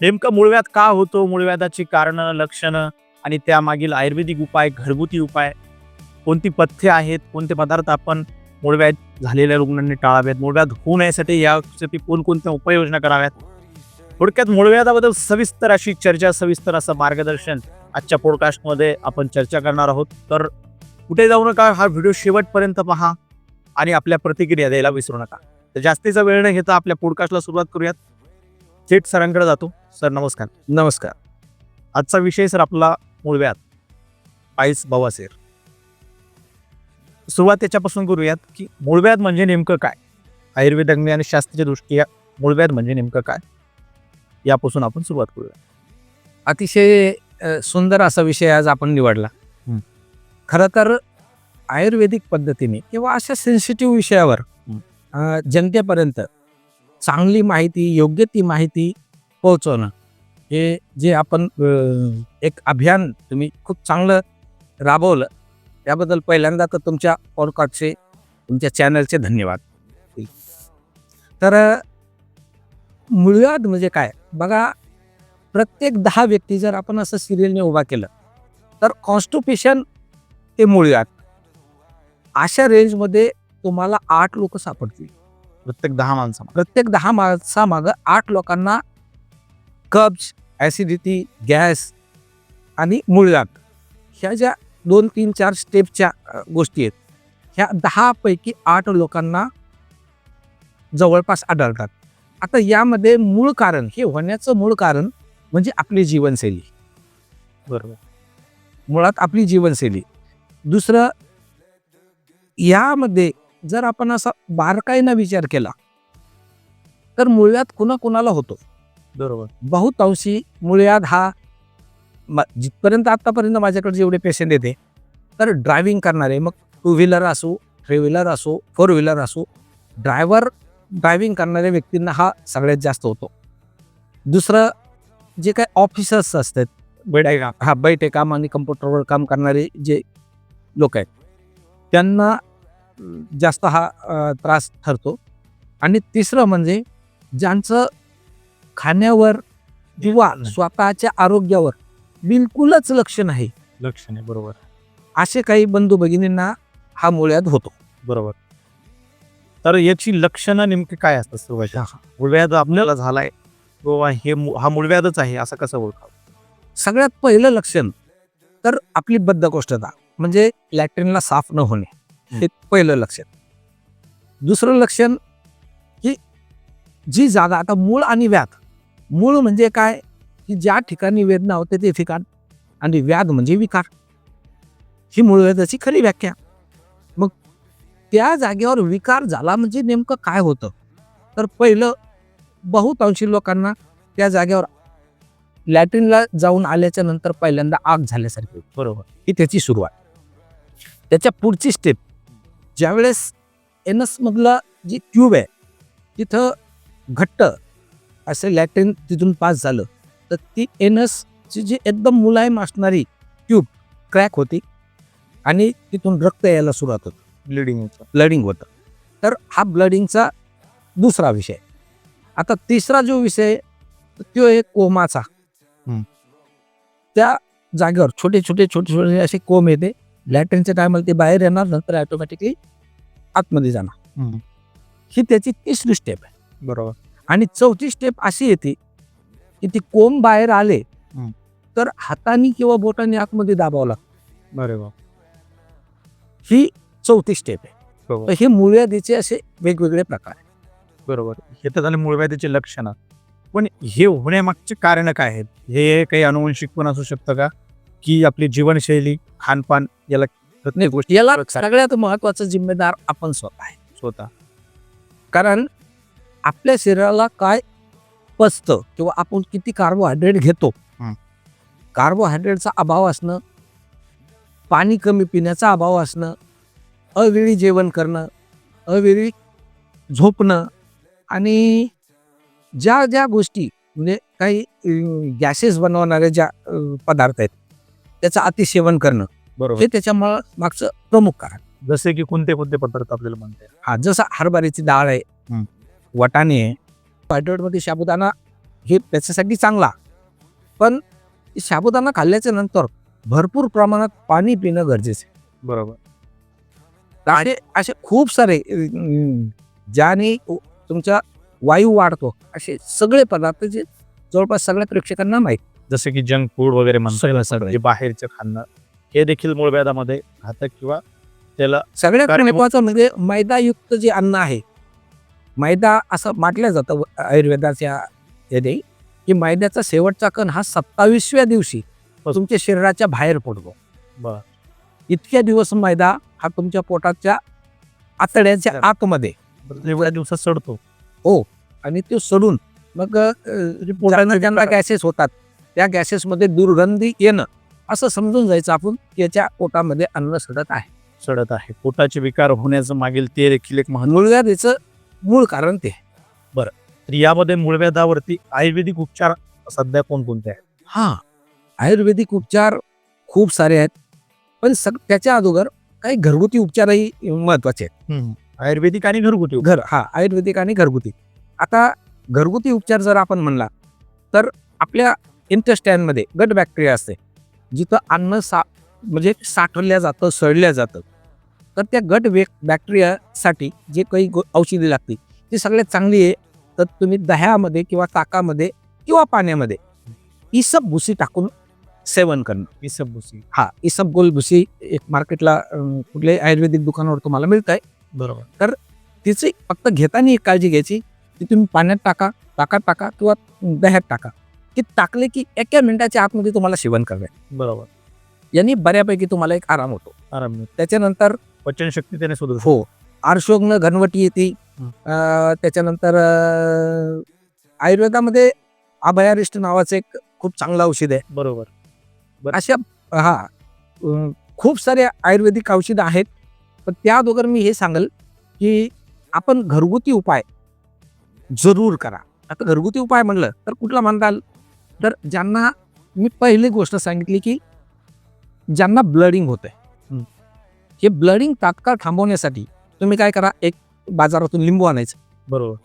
नेमकं मूळव्याध का होतो? मूळव्याधाची कारणं लक्षणं आणि त्यामागील आयुर्वेदिक उपाय घरगुती उपाय कोणती पथ्य आहेत? कोणते पदार्थ आपण मूळव्याध झालेल्या रुग्णांनी टाळावेत? मूळव्याध होऊ नयेसाठी यासाठी कोणकोणत्या उपाययोजना कराव्यात? थोडक्यात मूळव्याधाबद्दल सविस्तर अशी चर्चा सविस्तर असं मार्गदर्शन आजच्या पॉडकास्टमध्ये आपण चर्चा करणार आहोत. तर कुठे जाऊ नका हा व्हिडिओ शेवटपर्यंत पहा आणि आपल्या प्रतिक्रिया द्यायला विसरू नका. तर जास्तीचा वेळ न घेता आपल्या पॉडकास्टला सुरुवात करूयात. थेट सरांकडे जातो. सर नमस्कार. नमस्कार. आजचा विषय सर आपला मूळव्याध. पायस बवासीर. सुरुवात त्याच्यापासून करूयात की मूळव्याध म्हणजे नेमकं काय? आयुर्वेदज्ञ आणि शास्त्रीय दृष्ट्या मूळव्याध म्हणजे नेमकं काय? यापासून आपण सुरुवात करूया. अतिशय सुंदर असा विषय आज आपण निवडला. खरं तर आयुर्वेदिक पद्धतीने किंवा अशा सेन्सिटिव्ह विषयावर जनतेपर्यंत चांगली माहिती योग्य ती माहिती पोहोचवणं. हे जे आपण एक अभियान तुम्ही खूप चांगलं राबवलं त्याबद्दल पहिल्यांदा तर तुमच्या पॉडकास्टचे तुमच्या चॅनलचे धन्यवाद. तर अ, म्हणजे काय? बघा प्रत्येक दहा व्यक्ती जर आपण असं सिरियलने उभा केलं तर कॉन्स्टिपेशन ते मूळव्याध अशा रेंजमध्ये तुम्हाला आठ लोक सापडतील. प्रत्येक दहा माणसा प्रत्येक दहा माणसामागं आठ लोकांना कब्ज ॲसिडिटी गॅस आणि मूळव्याध ह्या ज्या दोन तीन चार स्टेपच्या गोष्टी आहेत ह्या दहापैकी आठ लोकांना जवळपास आढळतात. आता यामध्ये मूळ कारण हे होण्याचं मूळ कारण म्हणजे आपली जीवनशैली. बरोबर. मुळात आपली जीवनशैली. दुसरं यामध्ये जर आपण असा बारकाईनं विचार केला तर मूळव्याध कुणाकुणाला होतो? बरोबर. बहुतांशी मूळव्याध हा म- जिथपर्यंत आतापर्यंत माझ्याकडे जेवढे पेशंट येते तर ड्रायव्हिंग करणारे मग टू व्हीलर असो थ्री व्हीलर असो फोर व्हीलर असो ड्रायव्हर ड्रायव्हिंग करणाऱ्या व्यक्तींना हा सगळ्यात जास्त होतो. दुसरं जे काही ऑफिसर्स असतात बेड का हा बैठे काम आणि कम्प्युटरवर काम करणारे जे लोक आहेत त्यांना जास्त हा त्रास ठरतो. आणि तिसरं म्हणजे ज्यांचं खाण्यावर किंवा. स्वतःच्या आरोग्यावर बिलकुलच लक्ष नाही. लक्ष नाही बरोबर. असे काही बंधू भगिनींना हा मुळ्यात होतो. बरोबर. तर याची लक्षणं नेमकी काय असतात सुरुवातीला? मूळव्याध आपल्याला झालाय किंवा हे हा मूळव्याधच आहे असं कसं ओळखावं? सगळ्यात पहिलं लक्षण तर आपली बद्धकोष्ठता म्हणजे लॅट्रिनला साफ न होणे. हे पहिलं लक्षण. दुसरं लक्षण की जी जागा आता मूळ आणि व्याध. मूळ म्हणजे काय? की ज्या ठिकाणी वेदना होते ते ठिकाण आणि व्याध म्हणजे विकार. ही मूळ व्याधाची खरी व्याख्या. मग त्या जागेवर विकार झाला म्हणजे नेमकं काय होतं? तर पहिलं बहुतांशी लोकांना त्या जागेवर लॅट्रिनला जाऊन आल्याच्यानंतर पहिल्यांदा आग झाल्यासारखी. बरोबर. ही त्याची सुरुवात. त्याच्या पुढची स्टेप ज्यावेळेस एनसमधला जी ट्यूब आहे तिथं घट्ट असं लॅट्रिन तिथून पास झालं तर ती एनसची जी एकदम मुलायम असणारी ट्यूब क्रॅक होती आणि तिथून रक्त यायला सुरुवात होतं. ब्लिडिंग ब्लडिंग होतं. तर हा ब्लडिंगचा दुसरा विषय. आता तिसरा जो विषय तो आहे कोमाचा. त्या जागेवर छोटे छोटे छोटे छोटे असे कोंब येते. लॅट्रिनच्या टायमाला ते बाहेर येणार नंतर ऑटोमॅटिकली आतमध्ये जाणार. ही त्याची तिसरी स्टेप आहे. बरोबर. आणि चौथी स्टेप अशी येते की ती कोंब बाहेर आले. तर हाताने किंवा बोटाने आतमध्ये दाबावं लागतं. बरोबर ही चौथी स्टेप आहे. हे मूळव्याधीचे असे वेगवेगळे प्रकार आहेत. बरोबर. हे तर झाले मूळव्याधीचे लक्षणं. पण हे होण्यामागचे कारण काय आहेत? हे काही अनुवंशिक पण असू शकतं का? की आपली जीवनशैली खानपान याला प्रत्येक गोष्टी याला. सगळ्यात महत्त्वाचा जिम्मेदार आपण स्वतः आहे स्वतः कारण आपल्या शरीराला काय पचतं किंवा आपण किती कार्बोहायड्रेट घेतो. कार्बोहायड्रेटचा अभाव असणं पाणी कमी पिण्याचा अभाव असणं अवेळी जेवण करणं अवेळी झोपणं आणि ज्या ज्या गोष्टी म्हणजे काही गॅसेस बनवणारे ज्या पदार्थ आहेत त्याचं अतिसेवन करणं. बरोबर. हे त्याच्या मा- मागचं प्रमुख कारण. जसे की कोणते कोणते पदार्थ आपल्याला म्हणते हा जसं हरभऱ्याची डाळ आहे. वटाणे आहे मध्ये साबुदाणा हे त्याच्यासाठी चांगला. पण साबुदाणा खाल्ल्याच्या नंतर भरपूर प्रमाणात पाणी पिणं गरजेचं आहे. बरोबर. असे असे खूप सारे अं, ज्याने तुमचा वायू वाढतो असे सगळे पदार्थ जे जवळपास सगळ्या प्रेक्षकांना माहीत. जसे की जंक फूड वगैरे म्हणतो जे बाहेरचं खाणं हे देखील मूळव्याधामध्ये घातक किंवा त्याला सगळ्यात महत्वाचं म्हणजे मैदायुक्त जे अन्न आहे मैदा असं म्हटलं जातं आयुर्वेदाच्या याने की मैद्याचा शेवटचा कण हा सत्तावीसव्या दिवशी तुमच्या शरीराच्या बाहेर पडतो. बर. इतक्या दिवस मैदा हा तुमच्या पोटाच्या आतड्याच्या. आतमध्ये. एवढ्या दिवसात सडतो. आणि ते सोडून मग पोटानं ज्यांना गॅसेस होतात. त्या गॅसेसमध्ये दुर्गंधी येणं असं समजून जायचं आपण की याच्या पोटामध्ये अन्न सडत आहे. सडत आहे. पोटाचे विकार होण्याचं मागील ते देखील एक महत्त्व मूळव्याधीचं मूळ कारण ते. तर यामध्ये मूळव्याधावरती आयुर्वेदिक उपचार सध्या कोणकोणते आहेत? हा. आयुर्वेदिक उपचार खूप सारे आहेत. पण सग त्याच्या अगोदर काही घरगुती उपचारही महत्त्वाचे आहेत. आयुर्वेदिक आणि घरगुती उपचार. घर हा. आयुर्वेदिक आणि घरगुती. आता घरगुती उपचार जर आपण म्हणला तर आपल्या इंटेस्टाईनमध्ये गट बॅक्टेरिया असते. जिथं अन्न सा म्हणजे साठवल्या जातं सडल्या जातं. तर त्या गट वे बॅक्टेरियासाठी जे काही गो- औषधी लागते ती सगळ्यात चांगली आहे. तर तुम्ही दह्यामध्ये किंवा ताकामध्ये किंवा पाण्यामध्ये इसब भुसी टाकून सेवन करणं. विसंबुसी हा इसब गोल भुसी एक मार्केटला कुठल्याही आयुर्वेदिक दुकानावर तुम्हाला मिळत आहे बरोबर तिची फक्त घेताना एक काळजी घ्यायची की तुम्ही पाण्यात टाका ताकात टाका किंवा दह्यात टाका. की टाकले की एका मिनिटाच्या आतमध्ये तुम्हाला सेवन करावे. बरोबर. यांनी बऱ्यापैकी तुम्हाला एक आराम होतो. आराम मिळतो. त्याच्यानंतर पचनशक्ती त्याने सुधारू हो आर्शोग्न घनवटी येते. हं. अं, त्याच्यानंतर अं, आयुर्वेदामध्ये अभयारिष्ट नावाचं एक खूप चांगलं औषध आहे. बरोबर. अशा हा अं, खूप सारे आयुर्वेदिक औषधं आहेत. पण त्या अगोदर मी हे सांगेल की आपण घरगुती उपाय जरूर करा. आता घरगुती उपाय म्हणलं तर कुठला म्हणताल? तर ज्यांना मी पहिली गोष्ट सांगितली की ज्यांना ब्लडिंग होत आहे हं. हे ब्लडिंग तात्काळ थांबवण्यासाठी तुम्ही काय करा एक बाजारातून लिंबू आणायचं. बरोबर.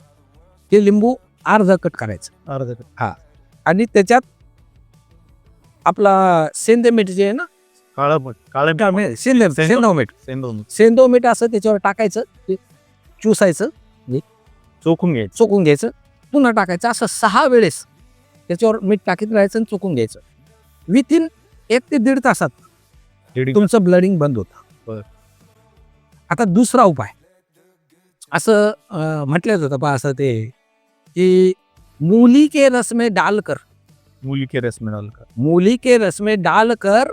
ते लिंबू अर्ध कट करायचं अर्ध आणि त्याच्यात आपला सेंदे मीठ जे आहे ना काळं मठ काळं काय म्हणजे सेंदे सेंदव मीठ. सेंदून सेंदव मीठ. असं त्याच्यावर टाकायचं ते चुसायचं चोखून घ्यायचं. चोकून घ्यायचं पुन्हा टाकायचं. असं सहा वेळेस त्याच्यावर मीठ टाकीत राहायचं आणि चोकून घ्यायचं. विथिन एक ते दीड तासात तुमचं ब्लडिंग बंद होतं. आता दुसरा उपाय. असं म्हटलं जातं पहा असं ते की मूली के रस में डालकर मुली के रस मिळाल का मूली के रस में डालकर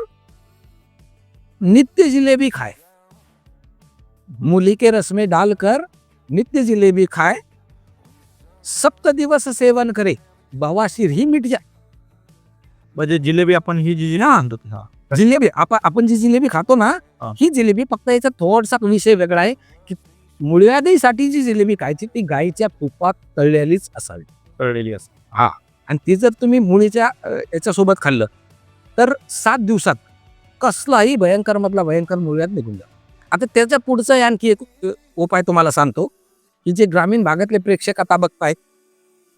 नित्य जिलेबी खाए मूली के रस में डालकर नित्य जिलेबी खाए सप्त दिवस सेवन करे. बवासीर ही मिट जाए म्हणजे जिलेबी आपण ही जी हा. आणतो हा. जिलेबी आपण आपण जी जिलेबी खातो ना हा. ही जिलेबी फक्त याचा थोडासा विषय वेगळा आहे की मुळव्याधीसाठी जी जिलेबी खायची ती गाईच्या तुपात तळलेलीच असावी कळलेली असते आणि ती जर तुम्ही मुळीच्या अ, याच्यासोबत खाल्लं तर सात दिवसात कसलाही भयंकर मधला भयंकर मुळव्यात निघून जा आता त्याच्या पुढचं आणखी एक अ, उपाय तुम्हाला सांगतो की जे ग्रामीण भागातले प्रेक्षक आता बघतायत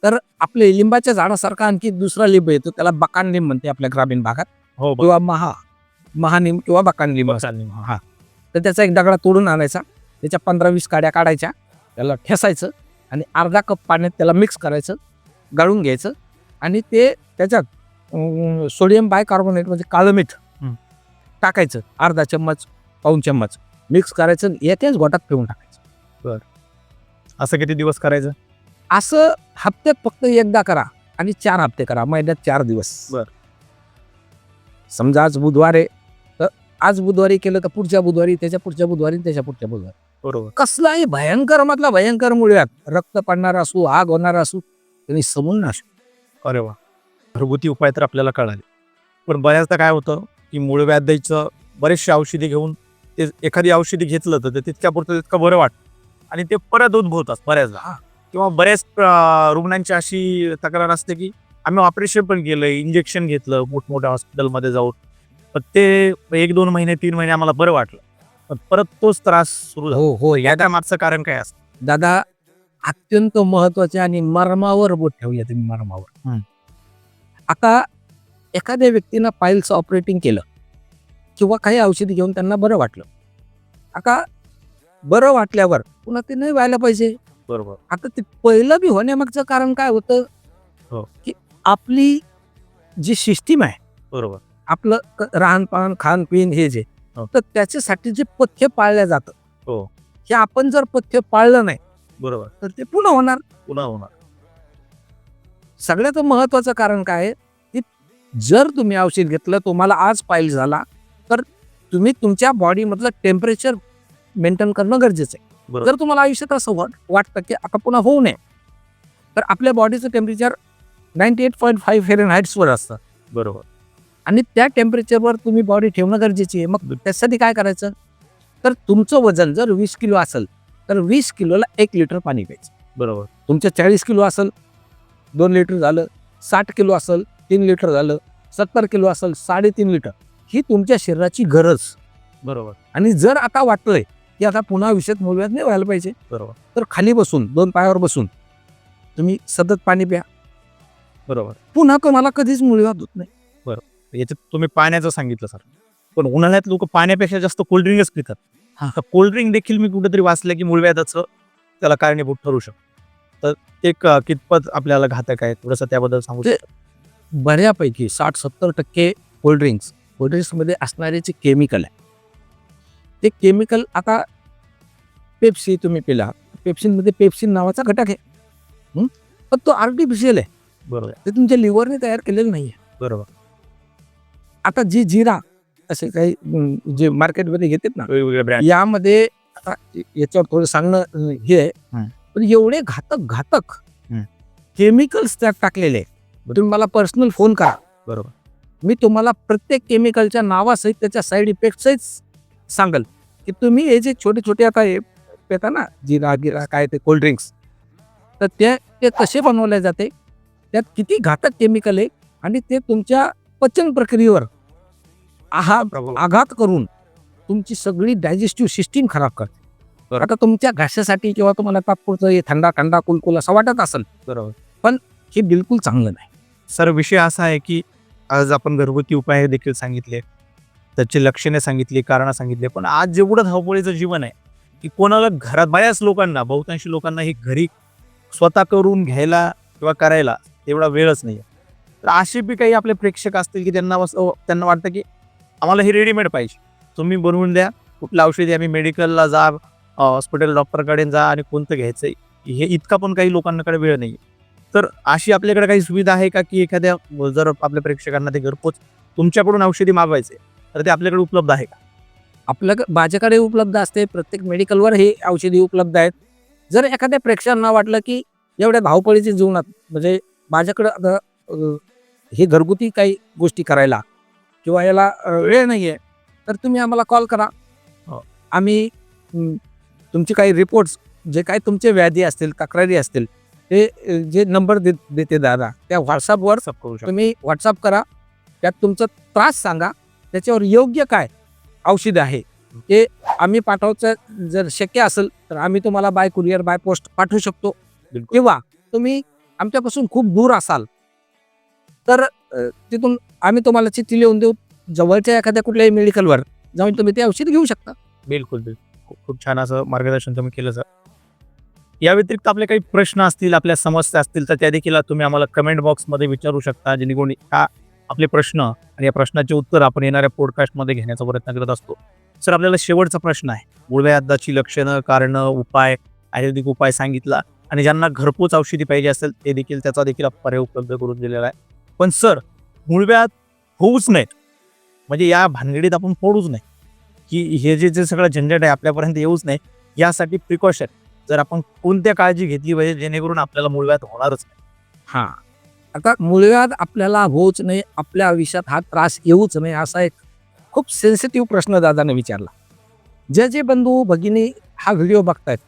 तर आपले लिंबाच्या झाडासारखा आणखी दुसरा लिंब येतो त्याला बकान लिंब म्हणते आपल्या ग्रामीण भागात हो. किंवा महा महानिंब किंवा बकान लिंब. हा. तर त्याचा एक दगडा तोडून आणायचा त्याच्या पंधरा वीस काड्या काढायच्या त्याला ठेसायचं आणि अर्धा कप पाण्यात त्याला मिक्स करायचं गाळून घ्यायचं आणि ते त्याच्यात सोडियम बायकार्बोनेट म्हणजे काळं मीठ. टाकायचं अर्धा चम्मच पाऊन चम्मच मिक्स करायचं एकाच गोटात पिऊन टाकायचं असं किती दिवस करायचं असं हप्त्यात फक्त एकदा करा आणि चार हप्ते करा. महिन्यात चार दिवस. बर. समजा आज बुधवार आहे तर आज बुधवारी केलं तर पुढच्या बुधवारी त्याच्या पुढच्या बुधवारी त्याच्या पुढच्या बुधवारी. बरोबर. कसलाही भयंकर मधला भयंकर मुळव्यात रक्त पडणार असू आग होणार असू त्यांनी समून नाश अरे वा. घरगुती उपाय तर आपल्याला कळाले. पण बऱ्याचदा काय होतं की मूळव्याधीचं बरेचसे औषधी घेऊन ते एखादी औषधी घेतलं तर ते तितक्यापुरतं तितकं बरं वाटतं. आणि ते परत उद्भवतात बऱ्याचदा. किंवा बऱ्याच रुग्णांची अशी तक्रार असते की आम्ही ऑपरेशन पण केलं इंजेक्शन घेतलं मोठमोठ्या हॉस्पिटलमध्ये जाऊन. पण ते एक दोन महिने तीन महिने आम्हाला बरं वाटलं. पण परत तोच त्रास सुरू झाला. हो हो. या मागचं कारण काय असतं? दादा अत्यंत महत्त्वाचे आणि मर्मावर बोट ठेवूया तुम्ही मर्मावर. हं. आता एखाद्या व्यक्तीनं पाईल्स ऑपरेटिंग केलं किंवा काही औषधी घेऊन त्यांना बरं वाटलं. आता बरं वाटल्यावर पुन्हा ते नाही व्हायला पाहिजे. बरोबर. आता ते पहिलं बी होण्यामागचं कारण काय होतं? हो. की आपली जी सिस्टीम आहे बरोबर. आपलं क- राहणपान खानपिन हे जे हो. तर त्याच्यासाठी जे पथ्य पाळलं जातं हो. हे आपण जर पथ्य पाळलं नाही बरोबर. तर ते पुन्हा होणार. पुन्हा होणार. सगळ्यात महत्वाचं कारण काय आहे? की जर तुम्ही औषध घेतलं तुम्हाला आज पाईल झाला तर तुम्ही तुमच्या बॉडीमधलं टेम्परेचर मेंटेन करणं गरजेचं आहे. बरोबर. जर तुम्हाला आयुष्यात असं वाट वाटतं की आता पुन्हा होऊ नये तर आपल्या बॉडीचं temperature ninety eight point five फेरन हाईट्सवर असतं. बरोबर. आणि त्या टेम्परेचरवर तुम्ही बॉडी ठेवणं गरजेची आहे. मग त्यासाठी काय करायचं? तर तुमचं वजन जर वीस किलो असेल तर वीस किलोला एक लिटर पाणी प्यायचं. बरोबर. तुमचं चाळीस किलो असेल दोन लिटर झालं साठ किलो असेल तीन लिटर झालं सत्तर किलो असेल साडेतीन लिटर ही तुमच्या शरीराची गरज. बरोबर. आणि जर आता वाटलंय की आता पुन्हा आयुष्यात मूलव्याध नाही व्हायला पाहिजे. बरोबर. तर खाली बसून दोन पायावर बसून तुम्ही सतत पाणी प्या. बरोबर. पुन्हा तुम्हाला कधीच मूलव्याध होत नाही. याच्यात तुम्ही पाण्याचं सांगितलं सर. पण उन्हाळ्यात लोक पाण्यापेक्षा जास्त कोल्ड्रिंकच पितात. हा. तर कोल्ड्रिंक देखील मी कुठेतरी वाचलं की मूळव्याधाचं त्याला कारणीभूत ठरू शकतं. तर एक अं, कितपत आपल्याला घातक आहे? थोडंसं त्याबद्दल सांगू ते- शकता? बऱ्यापैकी साठ सत्तर टक्के कोल्ड्रिंक्स कोल्ड्रिंक्समध्ये असणारे जे केमिकल आहे ते केमिकल आता पेप्सी तुम्ही पिला. पेप्सिनमध्ये पेप्सिन नावाचा घटक आहे? पण तो आर्टिफिशियल आहे. बरोबर. ते तुमच्या लिव्हरने तयार केलेलं नाही आहे बरोबर. आता जी जिरा असे काही जे मार्केटमध्ये घेतात ना यामध्ये आता याच्यावर थोडं सांगणं हे आहे. पण एवढे घातक घातक. केमिकल्स त्यात टाकलेले. तुम्ही मला पर्सनल फोन करा. बरोबर. मी तुम्हाला प्रत्येक केमिकलच्या नावासहित त्याच्या साईड इफेक्टसहित सांगल की तुम्ही हे जे छोटे छोटे आता हे पेता ना जिरा गिरा काय ते कोल्ड्रिंक्स तर ते ते कसे बनवले जाते? त्यात किती घातक केमिकल आहे आणि ते तुमच्या पचन प्रक्रियेवर आहा आघात करून तुमची सगळी डायजेस्टिव्ह सिस्टीम खराब करते. आता तुमच्या घाशासाठी किंवा तुम्हाला तात्पुरतं हे थंडा थंडा कुलकुल असं वाटत असेल बरोबर. हे बिलकुल चांगलं नाही. सर विषय असा आहे की आज आपण घरगुती उपाय देखील सांगितले. त्याची लक्षणे सांगितली कारणं सांगितले. पण आज जेवढं धावपळीचं जीवन आहे की कोणाला घरात बऱ्याच लोकांना बहुतांशी लोकांना हे घरी स्वतः करून घ्यायला किंवा करायला तेवढा वेळच नाही तर असे बी काही आपले प्रेक्षक असतील की त्यांना त्यांना वाटतं की आम्हाला हे रेडीमेड पाहिजे. तुम्ही बनवून द्या कुठलं औषधी आम्ही मेडिकलला जा हॉस्पिटल डॉक्टरकडे जा आणि कोणतं घ्यायचं हे इतका पण काही लोकांकडे वेळ नाही तर अशी आपल्याकडे काही सुविधा आहे का की एखाद्या जर आपल्या प्रेक्षकांना ते घरपोच तुमच्याकडून औषधी मागवायचे तर ते आपल्याकडे उपलब्ध आहे का? आपल्या माझ्याकडे उपलब्ध असते प्रत्येक मेडिकलवर हे औषधी उपलब्ध आहेत. जर एखाद्या प्रेक्षकांना वाटलं की एवढ्या धावपळीच्या जीवनात म्हणजे माझ्याकडं हे घरगुती काही गोष्टी करायला किंवा याला वेळ नाही आहे तर तुम्ही आम्हाला कॉल करा. हो. आम्ही तुमचे काही रिपोर्ट्स जे काही तुमचे व्याधी असतील तक्रारी असतील ते जे नंबर देते दादा त्या व्हॉट्सअपवर सब करू शकतो. तुम्ही व्हॉट्सअप करा. त्यात तुमचा त्रास सांगा. त्याच्यावर योग्य काय औषध आहे ते आम्ही पाठवायचं जर शक्य असेल तर आम्ही तुम्हाला बाय कुरिअर बाय पोस्ट पाठवू शकतो. किंवा तुम्ही आमच्यापासून खूप दूर असाल तर तिथून आम्ही तुम्हाला चिठ्ठी लिहून देऊ. जवळच्या एखाद्या कुठल्याही मेडिकलवर जाऊन तुम्ही ते औषध घेऊ शकता. बिलकुल बिलकुल. खूप खूप छान असं मार्गदर्शन तुम्ही केलं सर. या व्यतिरिक्त आपले काही प्रश्न असतील आपल्या समस्या असतील तर त्या देखील तुम्ही आम्हाला कमेंट बॉक्समध्ये विचारू शकता जेणेकरून हा आपले प्रश्न आणि या प्रश्नाचे उत्तर आपण येणाऱ्या पॉडकास्टमध्ये घेण्याचा प्रयत्न करत असतो. सर आपल्याला शेवटचा प्रश्न आहे. मूळव्याधाची लक्षणं कारणं उपाय आयुर्वेदिक उपाय सांगितला आणि ज्यांना घरपोच औषधी पाहिजे असेल ते देखील त्याचा देखील पर्याय उपलब्ध करून दिलेला आहे. पण सर मूळव्याध होऊच नाहीत. म्हणजे या भानगडीत आपण पडूच नाही. की हे जे जे सगळं झंझट आहे आपल्यापर्यंत येऊच नाही. यासाठी प्रिकॉशन जर आपण कोणत्या काळजी घेतली पाहिजे जेणेकरून आपल्याला मूळव्याध होणारच नाही. हां. आता मूळव्याध आपल्याला होऊच नाही आपल्या आयुष्यात हा त्रास येऊच नाही असा एक खूप सेन्सिटिव्ह प्रश्न दादाने विचारला. जे जे बंधू भगिनी हा व्हिडिओ बघतायत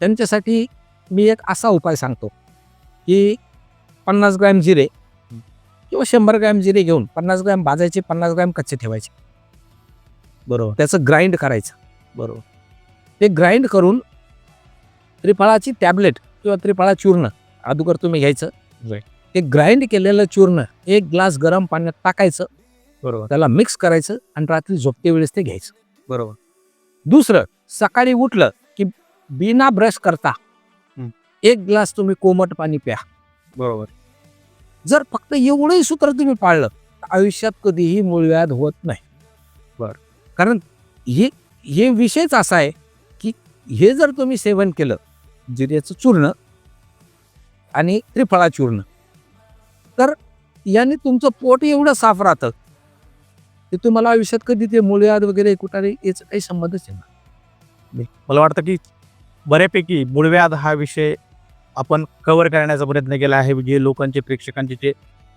त्यांच्यासाठी मी एक असा उपाय सांगतो की पन्नास ग्रॅम जिरे किंवा शंभर ग्रॅम जिरे घेऊन पन्नास ग्रॅम भाजायचे पन्नास ग्रॅम कच्चे ठेवायचे. बरोबर. त्याचं ग्राइंड करायचं. बरोबर. ते ग्राइंड करून त्रिफळाची टॅबलेट किंवा त्रिफळा चूर्ण अगोदर तुम्ही घ्यायचं. ते ग्राइंड केलेलं चूर्ण एक ग्लास गरम पाण्यात टाकायचं. बरोबर. त्याला मिक्स करायचं आणि रात्री झोपते वेळेस ते घ्यायचं. बरोबर. दुसरं सकाळी उठलं की बिना ब्रश करता. एक ग्लास तुम्ही कोमट पाणी प्या. बरोबर. जर फक्त एवढंही सूत्र तुम्ही पाळलं तर आयुष्यात कधीही मूळव्याध होत नाही. बर. कारण हे हे विषयच असा आहे की हे जर तुम्ही सेवन केलं जिऱ्याचं चूर्ण आणि त्रिफळा चूर्ण तर याने तुमचं पोट एवढं साफ राहतं की तुम्हाला आयुष्यात कधी ते मूळव्याध वगैरे कुठाने याचा काही संबंधच नाही. मला वाटतं की बऱ्यापैकी मुळव्याध हा विषय आपण कव्हर करण्याचा प्रयत्न केला आहे. जे लोकांचे प्रेक्षकांचे जे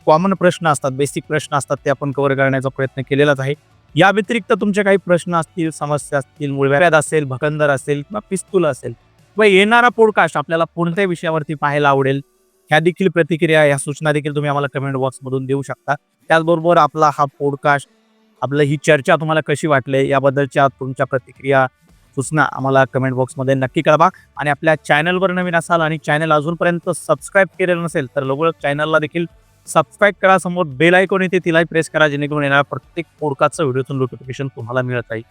कॉमन प्रश्न असतात बेसिक प्रश्न असतात ते आपण कव्हर करण्याचा प्रयत्न केलेलाच आहे. या व्यतिरिक्त तुमचे काही प्रश्न असतील समस्या असतील मुळव्याध असेल भकंदर असेल किंवा पिस्तूल असेल किंवा येणारा पॉडकास्ट आपल्याला कोणत्या विषयावरती पाहायला आवडेल ह्या देखील प्रतिक्रिया ह्या सूचना देखील तुम्ही आम्हाला कमेंट बॉक्समधून देऊ शकता. त्याचबरोबर आपला हा पॉडकास्ट आपलं ही चर्चा तुम्हाला कशी वाटली याबद्दलच्या तुमच्या प्रतिक्रिया सूचना आम्हाला कमेंट बॉक्समध्ये नक्की कळवा. आणि आपल्या चॅनलवर नवीन असाल आणि चॅनल अजूनपर्यंत सबस्क्राईब केलेलं नसेल तर लवकर चॅनलला देखील सबस्क्राईब करा. समोर बेल आयकॉन येते तिलाही प्रेस करा जेणेकरून येणाऱ्या प्रत्येक पोडकाचं व्हिडिओचं नोटिफिकेशन तुम्हाला मिळत राहील.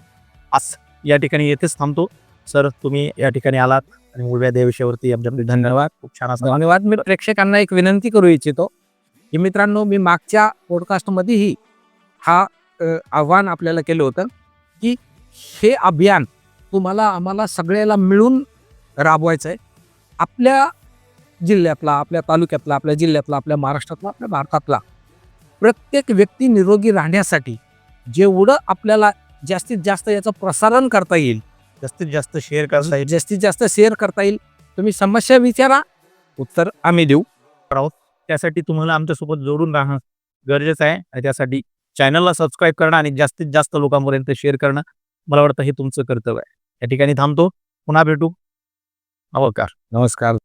असं या ठिकाणी येथेच थांबतो. सर तुम्ही या ठिकाणी आलात. आणि उभ्या देविषयावरती धन्यवाद. खूप छान असं धन्यवाद. मी प्रेक्षकांना एक विनंती करू इच्छितो की मित्रांनो मी मागच्या पॉडकास्टमध्येही हा आव्हान आपल्याला केलं होतं की हे अभियान तुम्हाला आम्हाला सगळ्याला मिळून राबवायचं आहे आपल्या जिल्ह्यातला आपल्या तालुक्यातला आपल्या जिल्ह्यातला आपल्या महाराष्ट्रातला आपल्या भारतातला प्रत्येक व्यक्ती निरोगी राहण्यासाठी जेवढं आपल्याला जास्तीत जास्त याचं प्रसारण करता येईल जास्तीत जास्त शेअर करता येईल. जास्तीत जास्त शेअर करता येईल. तुम्ही समस्या विचारा उत्तर आम्ही देऊ. त्यासाठी तुम्हाला आमच्यासोबत जोडून राहणं गरजेचं आहे आणि त्यासाठी चॅनलला सबस्क्राईब करणं आणि जास्तीत जास्त लोकांपर्यंत शेअर करणं मला वाटतं हे तुमचं कर्तव्य आहे. या ठिकाणी थांबतो. पुन्हा भेटू. नमस्कार. नमस्कार.